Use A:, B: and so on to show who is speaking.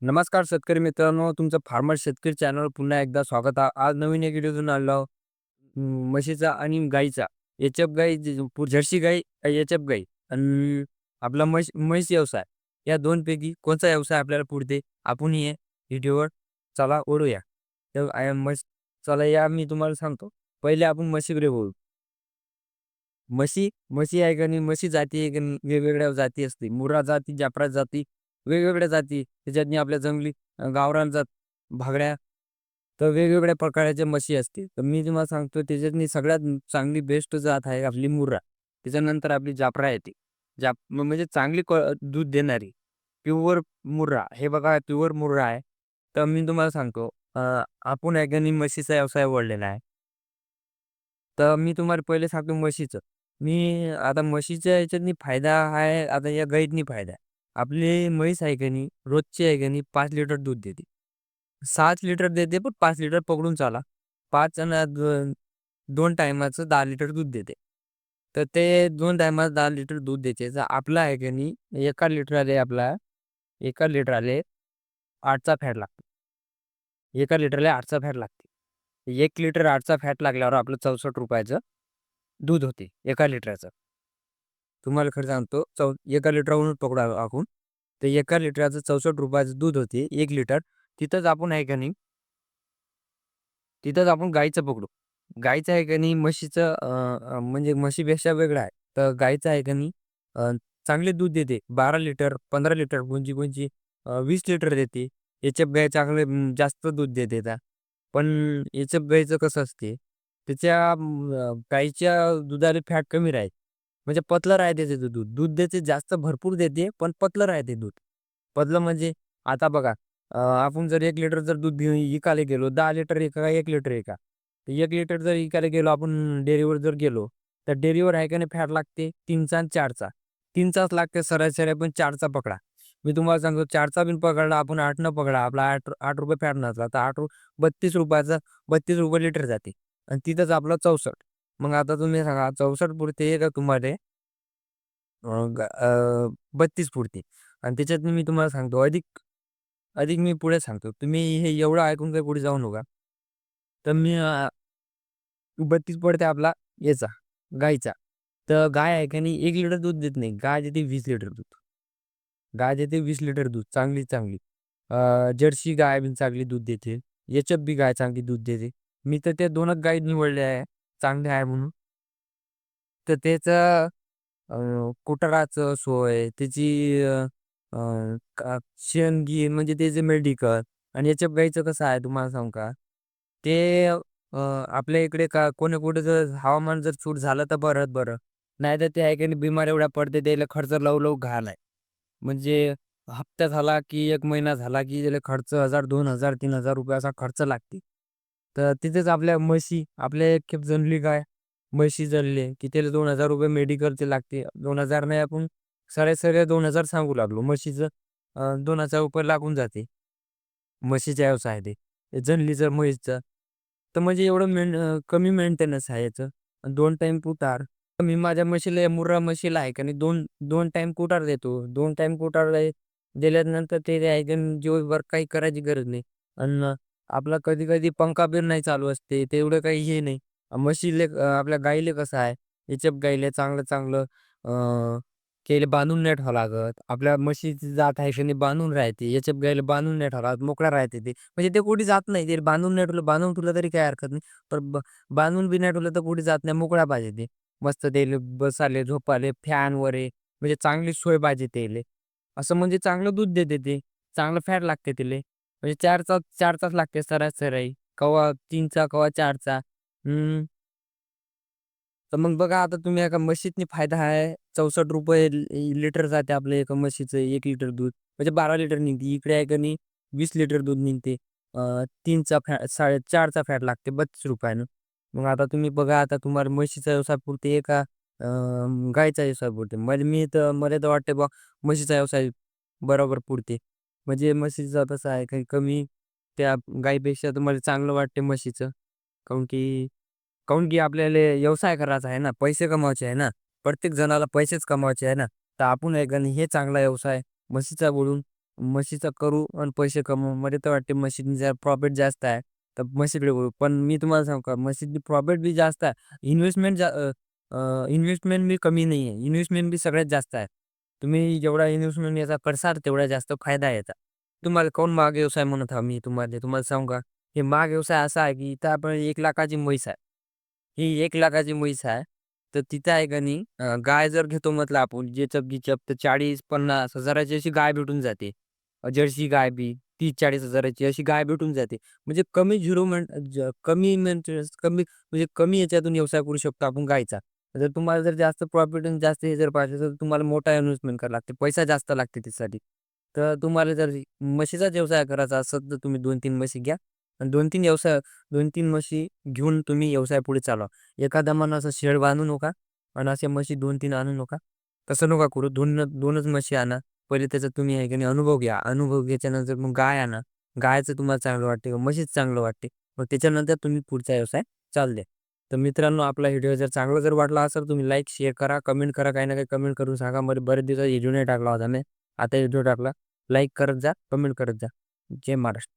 A: नमस्कार शेतकरी मित्रांनो, तुमचं फार्मर शेतकरी चॅनलवर पुन्हा एकदा स्वागत आहे. आज नवीन एक व्हिडिओ घेऊन आलो म्हशीचा आणि गाईचा. एच-एफ गाई, जी- जर्सी गाई, एच-एफ गाई आणि आपला म्हैस म्हैस व्यवसाय या दोनपैकी कोणता व्यवसाय आपल्याला पुढते आपण हे व्हिडिओवर चला ओढूया. तर आ- चला या मी तुम्हाला सांगतो. पहिले आपण म्हशीकडे बोलू. म्हशी म्हशी आहे का नाही म्हशी जाती आहे का वेगवेगळ्या जाती असते. मुर्रा जाती, जाफरा जाती, वेगवेगळ्या जाती त्याच्यातनी आपल्या जंगली गावरान जात, भागड्या तर वेगवेगळ्या प्रकारच्या म्हशी असते. तर मी तुम्हाला सांगतो त्याच्यातनी सगळ्यात चांगली बेस्ट जात आहे आपली मुर्रा. त्याच्यानंतर आपली जाफरा येते. जाप म्हणजे चांगली क दूध देणारी प्युअर मुर्रा. हे बघा प्युअर मुर्रा आहे. तर मी तुम्हाला सांगतो आपण आहे म्हशीचा व्यवसाय वळलेला आहे. तर मी तुम्हाला पहिले सांगतो म्हशीचं. मी आता म्हशीच्या याच्यातनी फायदा आहे, आता या गाईतनी फायदा आहे. आपली म्हैस आहे का नाही, रोजची आहे का नाही पाच लिटर दूध देते. सात लिटर देते, पण पाच लिटर पकडून चाला. पाच दोन टायमाचं दहा लिटर दूध देते. तर ते दोन टायमाचं दहा लिटर दूध देते. तर आपला आहे का नाही, एका लिटरले आपला एका लिटरले आठचा फॅट लागतो. एका लिटरला आठचा फॅट लागते. एक लिटर आठचा फॅट लागल्यावर आपलं ₹64 दूध होते एका लिटरचं. तुम्हाला खरं सांगतो चौ एका लिटरवरून पकडा आपण. तर एका लिटरचं ₹64 दूध होते एक लिटर. तिथंच आपण आहे का नाही तिथंच आपण गाईचं पकडू. गाईचं आहे का नाही म्हशीचं म्हणजे म्हशीपेक्षा वेगळं आहे. तर गाईचं आहे का नाही चांगले दूध देते. 12 लिटर, 15 लिटर, कोणची कोणची वीस लिटर देते. एच-एफ गाय चांगले जास्त दूध देते त्या. पण एच-एफ कसं असते, त्याच्या गाईच्या दुधाला फॅट कमी राहते. म्हणजे पतलं राहते त्याचं दूध. दूध देते जास्त भरपूर देते, पण पतलं राहते दूध. पतलं म्हणजे आता बघा आपण जर एक लिटर जर दूध घेऊन विकायला गेलो, दहा लिटर एका का एक लिटर एका. तर एक लिटर जर विकायला गेलो आपण डेअरीवर जर गेलो, तर डेअरीवर आहे का नाही फॅट लागते तीनचा आणि 4चा. 3चाच लागते सरासरी पण चारचा पकडा. मी तुम्हाला सांगतो चारचा बिन पकडला आपण आठ न पकडा आपला 8 ₹8 फॅट नसला तर 8 ₹32चा ₹32 लिटर जाते आणि तिथंच आपलं 64. मग आता तुम्ही सांगा 64 पुरते का तुम्हाला बत्तीस पुरते आणि त्याच्यात मी तुम्हाला सांगतो अधिक अधिक मी पुढे सांगतो. तुम्ही हे एवढं ऐकून काही पुढे जाऊ नका. तर मी बत्तीस पडते आपला याचा गाईचा. तर गाय आहे का नाही 1 लिटर दूध देत नाही. गाय देते वीस लिटर दूध. गाय देते वीस लिटर दूध चांगली चांगली. जर्सी गाय बी चांगली दूध देते. याच्यात बी गाय चांगली दूध देते. मी तर त्या दोनच गाय निवडल्या आहे, चांगले आहे म्हणून. तर त्याचं अ, कुटाराचं सोय, त्याची अ, का म्हणजे त्याचे मेडिकल आणि याच्या गाईचं कसं आहे तुम्हाला सांगू का? ते आपल्या इकडे का कोणी कुठे जर हवामान जर सूट झालं तर बरंच बरं. नाहीतर ते आहे की नाही बिमार एवढ्या पडते त्याला खर्च लव लव घालाय आहे. म्हणजे हप्ता झाला की 1 महिना झाला की त्याला खर्च 1000, 2000, ₹3000 असा खर्च लागते. तर तिथेच आपल्या म्हशी, आपल्या एक खेप जनली गाय, म्हशी जनले की त्याला ₹2000 मेडिकलचे लागते. दोन हजार नाही आपण साडेसाडे दोन हजार सांगू लागलो. म्हशीचं दोन हजार रुपये लागून जाते. म्हशीचा व्यवसाय आहे ते. जनलीचं म्हशीचं तर म्हणजे एवढं मेन कमी मेंटेनन्स आहे याचं. दोन टाईम कुटार. मी माझ्या म्हशीला मुर्रा म्हशीला आहे का नाही 2 2 टाईम कुटार देतो. दोन टाईम कुटार दिल्यानंतर ते आहे का दिवसभर काही करायची गरज नाही. अन्न आपला कधी-कधी पंखा बिर नाही चालू असते. तेवढं काही हे नाही. म्हशीले आपल्या गाईले कसं आहे, एच-एफ गाईले चांगलं-चांगलं केले बांधून नाही ठेवावं लागत. आपल्या म्हशीची जात आहे की बांधून राहते. एच-एफ बांधून नाही ठेवा लागत. मोकळा राहते ते. म्हणजे ते कुठे जात नाही. ते बांधून नाही ठेवलं, बांधून ठेवलं तरी काही हरकत नाही. पण ब बांधून बी नाही ठेवलं तर कुठे जात नाही. मोकळा पाहिजे ते. मस्त त्याले बसाले, झोपाले, फॅन वरे म्हणजे चांगली सोय पाहिजे त्याले. असं म्हणजे चांगलं दूध देते ते. चांगलं फॅट लागते त्याला म्हणजे 4चा 4चाच लागते सरासरी. कवा तीनचा कवा चारचा हम्म तर मग बघा आता तुम्ही एका म्हशीतनी फायदा आहे. ₹64 लि लिटर जाते आपलं एका म्हशीचं एक लिटर दूध. म्हणजे 12 लिटर निघते. इकडे आहे का नाही वीस लिटर दूध निघते. तीनचा 3चा फॅ साडे चारचा फॅट लागते बत्तीस रुपयानं मग आता तुम्ही बघा आता तुम्हाला म्हशीचा व्यवसाय पुरते का गाईचा व्यवसाय पुरते. म्हणजे मी तर मला तर वाटते बा म्हशीचा व्यवसाय बरोबर पुरते. म्हणजे म्हशीचं कसं आहे काही कमी त्या गाईपेक्षा तर मला चांगलं वाटते म्हशीचं. काऊन की काऊन की आपल्याला व्यवसाय करायचा आहे ना, पैसे कमावायचे आहे ना. प्रत्येक जणाला पैसेच कमावायचे आहे ना. तर आपण एक हे चांगला व्यवसाय म्हशीचा बोलून म्हशीचा करू आणि पैसे कमवू. मला तर वाटते म्हशीने जर प्रॉफिट जास्त आहे, तर म्हशीकडे बोलू पण मी तुम्हाला सांगू का म्हशीची प्रॉफिट बी जास्त आहे. इन्व्हेस्टमेंट जा इन्व्हेस्टमेंट बी कमी नाही आहे. इन्व्हेस्टमेंट बी सगळ्यात जास्त आहे. तुम्ही जेवढा इन्व्हेस्टमेंट याचा करसाल तेवढा जास्त फायदा याचा. तुम्हाला कोण महाग व्यवसाय म्हणत हा मी तुम्हाला तुम्हाला सांगू का? हे महाग व्यवसाय असा आहे, की इथं आपण एक लाखाची म्हैस आहे. ही एक लाखाची म्हैस आहे. तर तिथं आहे का नाही गाय जर घेतो म्हटलं आपण जेचप-गिचप तर 40-50 हजाराची अशी गाय भेटून जाते. जर्सी गाय बी 30-40 हजाराची अशी गाय भेटून जाते. म्हणजे कमी झिरो म्हण कमी कमी म्हणजे कमी याच्यातून व्यवसाय करू शकतो आपण गायचा. जर तुम्हाला जर जास्त प्रॉफिट आणि जास्त हे जर पाहिजे तर तुम्हाला मोठा इन्व्हेस्टमेंट करावं लागते. पैसा जास्त लागते त्यासाठी. तर तुम्हाला जर म्हशीचाच व्यवसाय करायचा असेल तर तुम्ही 2-3 म्हशी घ्या आणि 2-3 व्यवसाय 2-3 म्हशी घेऊन तुम्ही व्यवसाय पुढे चालवा. एखादा मन असं शेड बांधू नका आणि अशा म्हशी 2-3 आणू नका. तसं नका करू. 2 2च म्हशी आणा. पहिले त्याचा तुम्ही आहे की नाही अनुभव घ्या. अनुभव घ्याच्यानंतर मग गाय आणा. गायचं तुम्हाला चांगलं वाटते म्हशीच चांगलं वाटते. मग त्याच्यानंतर तुम्ही पुढचा व्यवसाय चालू द्या. तर मित्रांनो आपला व्हिडिओ जर चांगला जर वाटला असेल तुम्ही लाईक, शेअर करा, कमेंट करा. काही ना काही कमेंट करून सांगा. मला बरेच दिवसात व्हिडिओ नाही टाकला होता मी. आता व्हिडिओ टाकला. लाईक करत जा, कमेंट करत जा. जय महाराष्ट्र.